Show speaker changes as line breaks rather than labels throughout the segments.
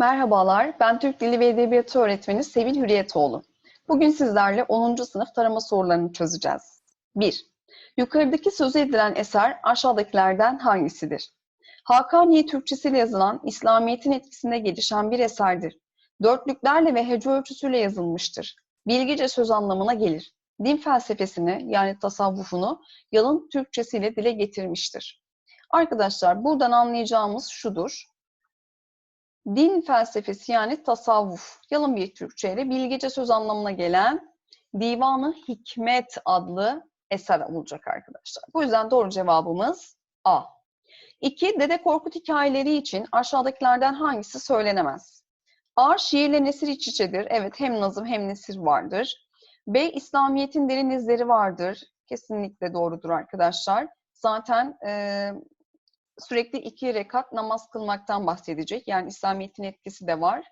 Merhabalar, ben Türk Dili ve Edebiyatı öğretmeni Sevil Hürriyetoğlu. Bugün sizlerle 10. sınıf tarama sorularını çözeceğiz. 1. Yukarıdaki sözü edilen eser aşağıdakilerden hangisidir? Hakaniye Türkçesiyle yazılan İslamiyet'in etkisinde gelişen bir eserdir. Dörtlüklerle ve hece ölçüsüyle yazılmıştır. Bilgice söz anlamına gelir. Din felsefesini yani tasavvufunu yalın Türkçesiyle dile getirmiştir. Arkadaşlar buradan anlayacağımız şudur din felsefesi yani tasavvuf, yalın bir Türkçeyle bilgece söz anlamına gelen Divanı Hikmet adlı eser olacak arkadaşlar. Bu yüzden doğru cevabımız A. 2. Dede Korkut hikayeleri için aşağıdakilerden hangisi söylenemez? A. Şiirle nesir iç içedir. Evet hem nazım hem nesir vardır. B. İslamiyet'in derin izleri vardır. Kesinlikle doğrudur arkadaşlar. Zaten e, sürekli iki rekat namaz kılmaktan bahsedecek. Yani İslamiyet'in etkisi de var.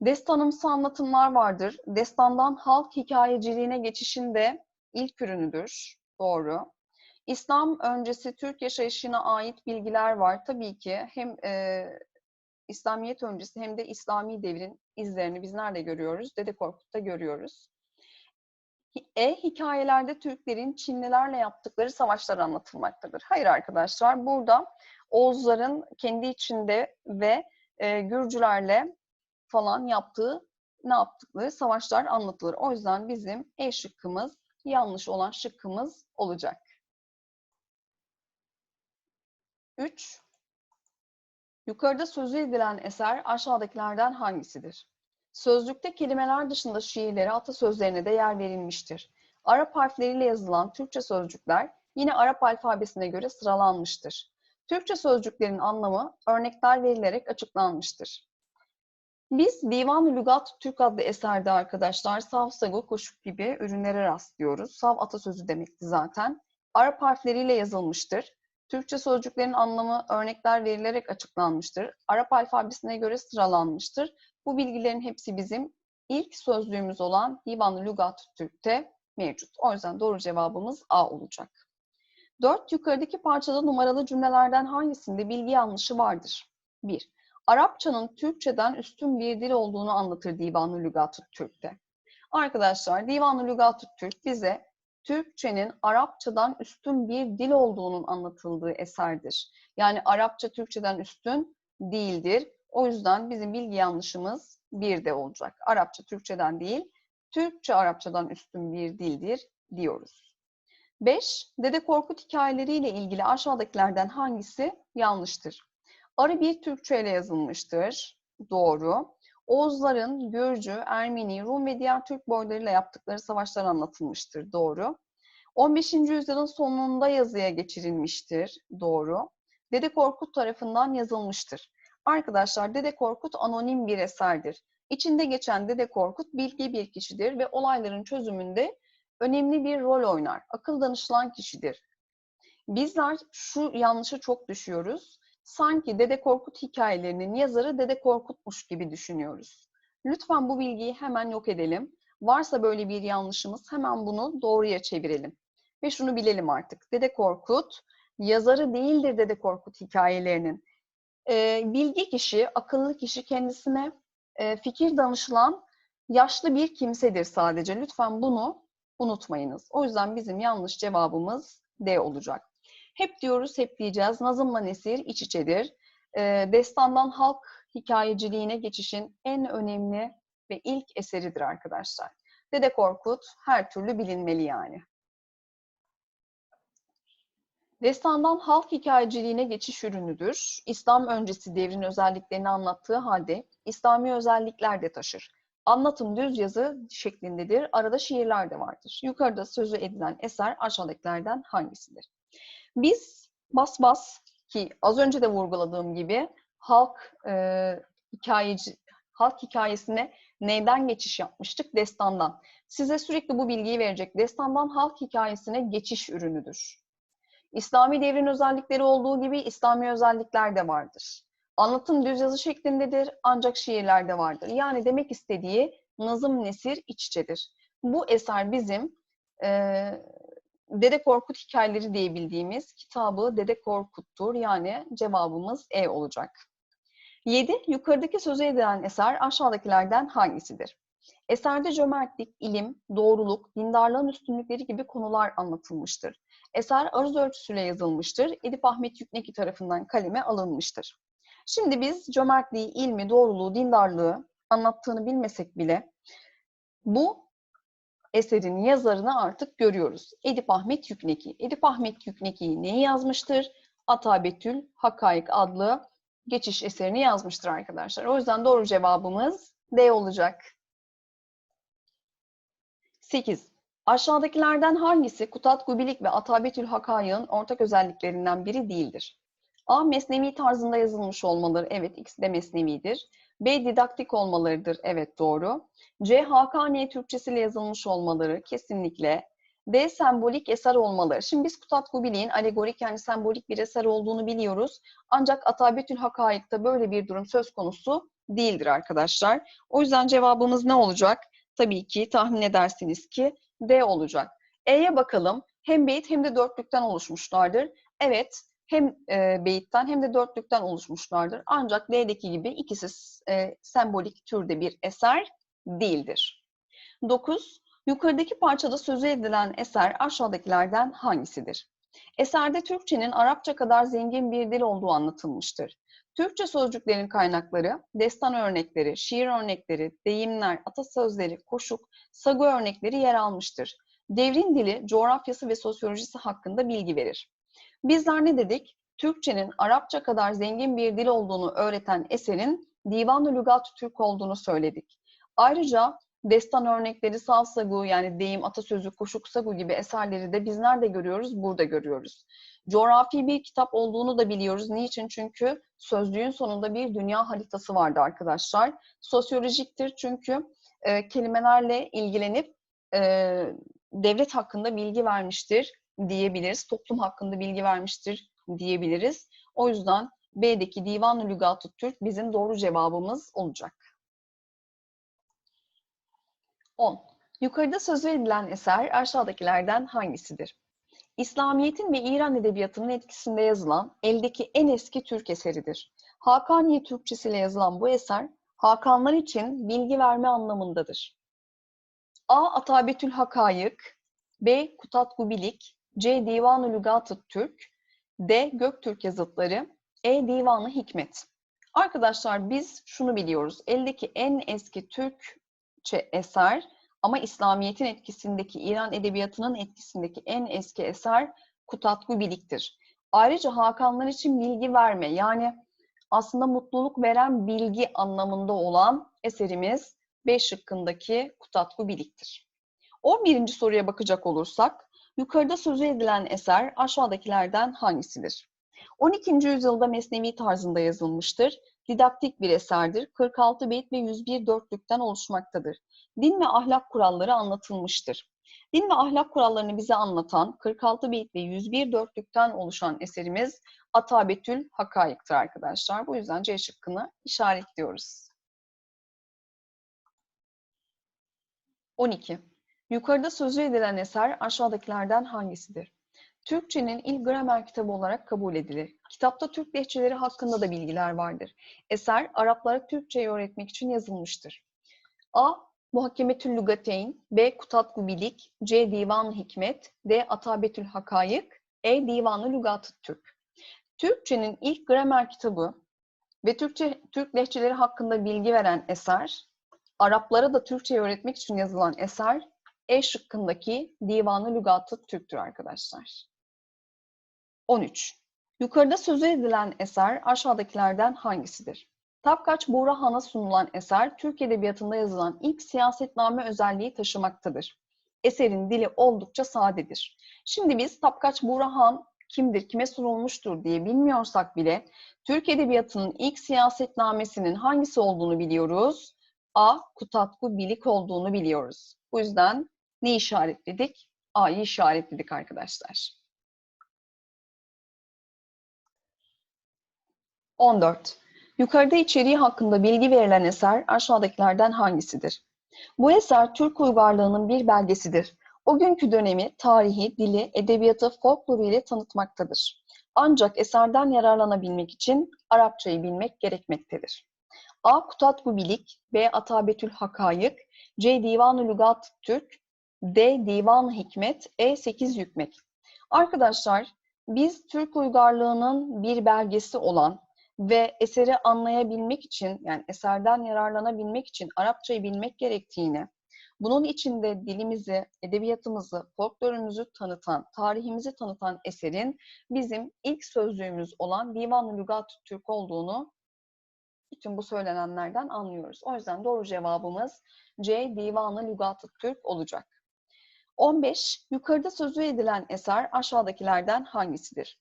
Destanımsı anlatımlar vardır. Destandan halk hikayeciliğine geçişin de ilk ürünüdür. Doğru. İslam öncesi Türk yaşayışına ait bilgiler var. Tabii ki hem e, İslamiyet öncesi hem de İslami devrin izlerini biz nerede görüyoruz? Dede Korkut'ta görüyoruz. E hikayelerde Türklerin Çinlilerle yaptıkları savaşlar anlatılmaktadır. Hayır arkadaşlar burada Oğuzların kendi içinde ve e, Gürcülerle falan yaptığı ne yaptıkları savaşlar anlatılır. O yüzden bizim E şıkkımız yanlış olan şıkkımız olacak. 3. Yukarıda sözü edilen eser aşağıdakilerden hangisidir? Sözlükte kelimeler dışında şiirlere, atasözlerine de yer verilmiştir. Arap harfleriyle yazılan Türkçe sözcükler yine Arap alfabesine göre sıralanmıştır. Türkçe sözcüklerin anlamı örnekler verilerek açıklanmıştır. Biz Divan-ı Lügat Türk adlı eserde arkadaşlar sav, sago, koşuk gibi ürünlere rastlıyoruz. Sav atasözü demekti zaten. Arap harfleriyle yazılmıştır. Türkçe sözcüklerin anlamı örnekler verilerek açıklanmıştır. Arap alfabesine göre sıralanmıştır. Bu bilgilerin hepsi bizim ilk sözlüğümüz olan Divan-ı Lügat Türk'te mevcut. O yüzden doğru cevabımız A olacak. 4. Yukarıdaki parçada numaralı cümlelerden hangisinde bilgi yanlışı vardır? 1. Arapçanın Türkçeden üstün bir dil olduğunu anlatır Divan-ı Lügat Türk'te. Arkadaşlar Divan-ı Lügat Türk bize Türkçenin Arapçadan üstün bir dil olduğunun anlatıldığı eserdir. Yani Arapça Türkçeden üstün değildir. O yüzden bizim bilgi yanlışımız bir de olacak. Arapça Türkçeden değil, Türkçe Arapçadan üstün bir dildir diyoruz. 5. Dede Korkut hikayeleriyle ilgili aşağıdakilerden hangisi yanlıştır? Arı bir Türkçe ile yazılmıştır. Doğru. Oğuzların Gürcü, Ermeni, Rum ve diğer Türk boylarıyla yaptıkları savaşlar anlatılmıştır. Doğru. 15. yüzyılın sonunda yazıya geçirilmiştir. Doğru. Dede Korkut tarafından yazılmıştır. Arkadaşlar Dede Korkut anonim bir eserdir. İçinde geçen Dede Korkut bilgi bir kişidir ve olayların çözümünde önemli bir rol oynar. Akıl danışılan kişidir. Bizler şu yanlışa çok düşüyoruz. Sanki Dede Korkut hikayelerinin yazarı Dede Korkut'muş gibi düşünüyoruz. Lütfen bu bilgiyi hemen yok edelim. Varsa böyle bir yanlışımız hemen bunu doğruya çevirelim. Ve şunu bilelim artık. Dede Korkut yazarı değildir Dede Korkut hikayelerinin. E, bilgi kişi, akıllı kişi kendisine e, fikir danışılan yaşlı bir kimsedir sadece. Lütfen bunu unutmayınız. O yüzden bizim yanlış cevabımız D olacak. Hep diyoruz, hep diyeceğiz. Nazımla nesir iç içedir. E, destandan halk hikayeciliğine geçişin en önemli ve ilk eseridir arkadaşlar. Dede Korkut her türlü bilinmeli yani. Destandan halk hikayeciliğine geçiş ürünüdür. İslam öncesi devrin özelliklerini anlattığı halde İslami özellikler de taşır. Anlatım düz yazı şeklindedir. Arada şiirler de vardır. Yukarıda sözü edilen eser aşağıdakilerden hangisidir? Biz bas bas ki az önce de vurguladığım gibi halk e, hikayeci halk hikayesine neyden geçiş yapmıştık? Destandan. Size sürekli bu bilgiyi verecek. Destandan halk hikayesine geçiş ürünüdür. İslami devrin özellikleri olduğu gibi İslami özellikler de vardır. Anlatım düz yazı şeklindedir ancak şiirlerde vardır. Yani demek istediği nazım nesir iç içedir. Bu eser bizim e, Dede Korkut hikayeleri diye bildiğimiz kitabı Dede Korkut'tur. Yani cevabımız E olacak. 7. Yukarıdaki sözü edilen eser aşağıdakilerden hangisidir? Eserde cömertlik, ilim, doğruluk, dindarlığın üstünlükleri gibi konular anlatılmıştır. Eser aruz ölçüsüyle yazılmıştır. Edip Ahmet Yükneki tarafından kaleme alınmıştır. Şimdi biz cömertliği, ilmi, doğruluğu, dindarlığı anlattığını bilmesek bile bu eserin yazarını artık görüyoruz. Edip Ahmet Yükneki. Edip Ahmet Yükneki neyi yazmıştır? Atabetül Hakaik adlı geçiş eserini yazmıştır arkadaşlar. O yüzden doğru cevabımız D olacak. 8. Aşağıdakilerden hangisi Kutat Gubilik ve Atabetül Hakayık'ın ortak özelliklerinden biri değildir? A. Mesnevi tarzında yazılmış olmaları. Evet, ikisi de mesnevidir. B. Didaktik olmalarıdır. Evet, doğru. C. Hakaniye Türkçesiyle yazılmış olmaları. Kesinlikle. D. Sembolik eser olmaları. Şimdi biz Kutat Gubilik'in alegorik yani sembolik bir eser olduğunu biliyoruz. Ancak Atabetül Hakayık'ta böyle bir durum söz konusu değildir arkadaşlar. O yüzden cevabımız ne olacak? Tabii ki tahmin edersiniz ki D olacak. E'ye bakalım. Hem beyit hem de dörtlükten oluşmuşlardır. Evet, hem e, beyitten hem de dörtlükten oluşmuşlardır. Ancak D'deki gibi ikisi e, sembolik türde bir eser değildir. 9. Yukarıdaki parçada sözü edilen eser aşağıdakilerden hangisidir? Eserde Türkçenin Arapça kadar zengin bir dil olduğu anlatılmıştır. Türkçe sözcüklerin kaynakları, destan örnekleri, şiir örnekleri, deyimler, atasözleri, koşuk, sagu örnekleri yer almıştır. Devrin dili, coğrafyası ve sosyolojisi hakkında bilgi verir. Bizler ne dedik? Türkçenin Arapça kadar zengin bir dil olduğunu öğreten eserin Divan-ı Lügat Türk olduğunu söyledik. Ayrıca destan örnekleri, savsagu yani deyim, atasözü, koşuk, sagu gibi eserleri de biz nerede görüyoruz? Burada görüyoruz. Coğrafi bir kitap olduğunu da biliyoruz. Niçin? Çünkü sözlüğün sonunda bir dünya haritası vardı arkadaşlar. Sosyolojiktir çünkü e, kelimelerle ilgilenip e, devlet hakkında bilgi vermiştir diyebiliriz. Toplum hakkında bilgi vermiştir diyebiliriz. O yüzden B'deki Divan-ı Lügat-ı Türk bizim doğru cevabımız olacak. 10. Yukarıda söz edilen eser aşağıdakilerden hangisidir? İslamiyet'in ve İran edebiyatının etkisinde yazılan eldeki en eski Türk eseridir. Hakaniye Türkçesiyle yazılan bu eser, Hakanlar için bilgi verme anlamındadır. A. Atabetül Hakayık B. Kutat Gubilik C. Divan-ı Lügat-ı Türk D. Göktürk yazıtları E. Divan-ı Hikmet Arkadaşlar biz şunu biliyoruz. Eldeki en eski Türkçe eser ama İslamiyet'in etkisindeki, İran edebiyatının etkisindeki en eski eser Kutatku Bilik'tir. Ayrıca Hakanlar için bilgi verme, yani aslında mutluluk veren bilgi anlamında olan eserimiz B şıkkındaki Kutatku Bilik'tir. 11. soruya bakacak olursak, yukarıda sözü edilen eser aşağıdakilerden hangisidir? 12. yüzyılda Mesnevi tarzında yazılmıştır. Didaktik bir eserdir. 46 beyt ve 101 dörtlükten oluşmaktadır din ve ahlak kuralları anlatılmıştır. Din ve ahlak kurallarını bize anlatan 46 beyit ve 101 dörtlükten oluşan eserimiz Atabetül Hakayık'tır arkadaşlar. Bu yüzden C şıkkını işaretliyoruz. 12. Yukarıda sözü edilen eser aşağıdakilerden hangisidir? Türkçenin ilk gramer kitabı olarak kabul edilir. Kitapta Türk lehçeleri hakkında da bilgiler vardır. Eser Araplara Türkçeyi öğretmek için yazılmıştır. A. Muhakemetül Lugateyn, B. Kutatku Bilik, C. Divan Hikmet, D. Atabetül Hakayık, E. Divanı Lugat Türk. Türkçenin ilk gramer kitabı ve Türkçe Türk lehçeleri hakkında bilgi veren eser, Araplara da Türkçe öğretmek için yazılan eser E şıkkındaki Divanı Lugat Türk'tür arkadaşlar. 13. Yukarıda sözü edilen eser aşağıdakilerden hangisidir? Tapkaç Buğra sunulan eser, Türk Edebiyatı'nda yazılan ilk siyasetname özelliği taşımaktadır. Eserin dili oldukça sadedir. Şimdi biz Tapkaç Buğra kimdir, kime sunulmuştur diye bilmiyorsak bile Türk Edebiyatı'nın ilk siyasetnamesinin hangisi olduğunu biliyoruz. A. Kutatku Bilik olduğunu biliyoruz. Bu yüzden ne işaretledik? A'yı işaretledik arkadaşlar. 14. Yukarıda içeriği hakkında bilgi verilen eser aşağıdakilerden hangisidir? Bu eser Türk uygarlığının bir belgesidir. O günkü dönemi, tarihi, dili, edebiyatı, folkloru ile tanıtmaktadır. Ancak eserden yararlanabilmek için Arapçayı bilmek gerekmektedir. A. Kutatku Bilik B. Atabetül Hakayık C. Divan-ı Lügat Türk D. Divan-ı Hikmet E. Sekiz Hükmek Arkadaşlar biz Türk uygarlığının bir belgesi olan ve eseri anlayabilmek için yani eserden yararlanabilmek için Arapçayı bilmek gerektiğini, bunun içinde dilimizi, edebiyatımızı, folklorumuzu tanıtan, tarihimizi tanıtan eserin bizim ilk sözlüğümüz olan Divan-ı Lügat Türk olduğunu bütün bu söylenenlerden anlıyoruz. O yüzden doğru cevabımız C. Divan-ı Lügat Türk olacak. 15. Yukarıda sözü edilen eser aşağıdakilerden hangisidir?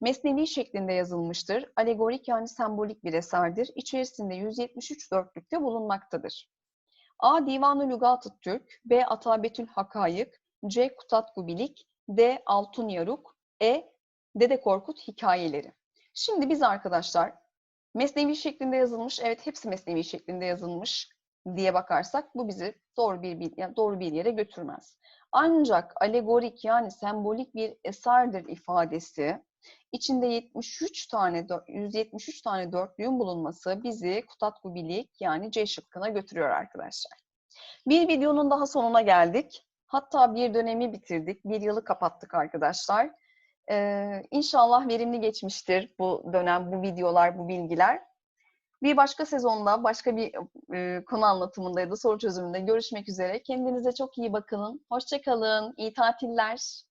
Mesnevi şeklinde yazılmıştır. Alegorik yani sembolik bir eserdir. İçerisinde 173 dörtlükte bulunmaktadır. A. Divan-ı Lügat-ı Türk B. Atabetül Hakayık C. Kutatku Bilik D. Altun Yaruk E. Dede Korkut hikayeleri. Şimdi biz arkadaşlar mesnevi şeklinde yazılmış, evet hepsi mesnevi şeklinde yazılmış diye bakarsak bu bizi doğru bir, yani doğru bir yere götürmez. Ancak alegorik yani sembolik bir eserdir ifadesi içinde 73 tane 173 tane dörtlüğün bulunması bizi Kutatku Bilik yani C şıkkına götürüyor arkadaşlar. Bir videonun daha sonuna geldik. Hatta bir dönemi bitirdik. Bir yılı kapattık arkadaşlar. Ee, inşallah verimli geçmiştir bu dönem, bu videolar, bu bilgiler. Bir başka sezonda, başka bir e, konu anlatımında ya da soru çözümünde görüşmek üzere. Kendinize çok iyi bakın. Hoşçakalın. İyi tatiller.